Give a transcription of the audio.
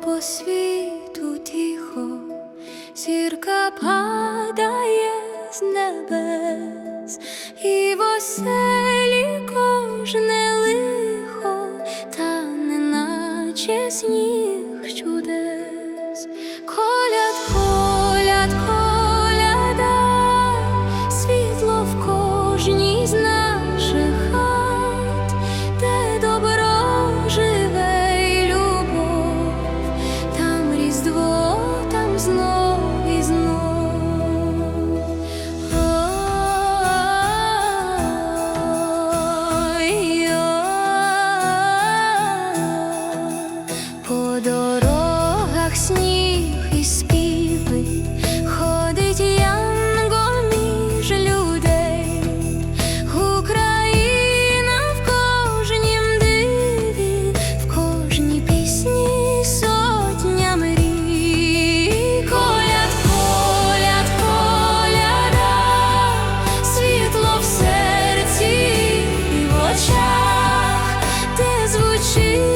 по світу тихо, зірка падає з небес, і в оселі кожне лихо, та неначе сніг чудес. хмарах сніг і співи ходить янго між людей, Україна в кожнім диві, в кожній пісні сотня мрій. Коляд, коляд, коляда, світло в серці в очах, де звучить.